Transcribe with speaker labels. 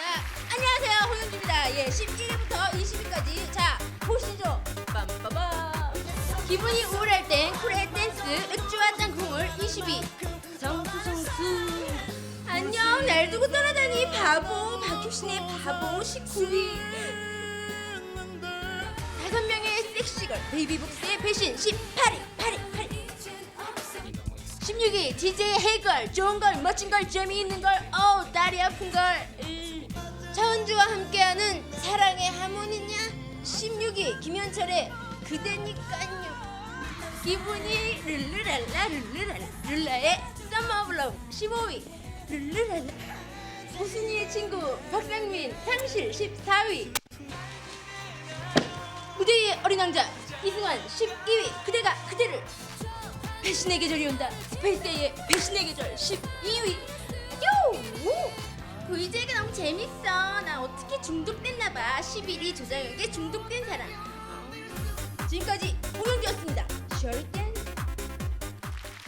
Speaker 1: 자, 안녕하세요. 호영주입니다. 예, 11일부터 20일까지. 자, 보시죠. 빰빠밤. 기분이 우울할 땐 쿨의 댄스, 액주와 땅콩을 22. 정수성수. 안녕, 날 두고 떠나다니 바보. 박효신의 바보 19위. 다섯 명의 섹시걸 베이비복스의 배신 18위 8위 8위 16위 DJ 해걸 좋은 걸 멋진 걸 재미있는 걸 어우 다리 아픈걸 음. 차은주와 함께하는 사랑의 하모니냐? 16위 김현철의 그대니깐요. 기분이 룰루랄라 룰루랄라 룰라의 썸머 오브 러브 15위. 룰루랄라. 호순이의 친구 박상민 상실 14위. 무대의 어린 왕자 이승환 12위. 그대가 그대를 배신의 계절이 온다. 스페이스데이의 배신의 계절 12위. 요! 재밌어. 나 어떻게 중독됐나 봐. 11이 조장연계 중독된 사람. 지금까지 홍영주였습니다. 절대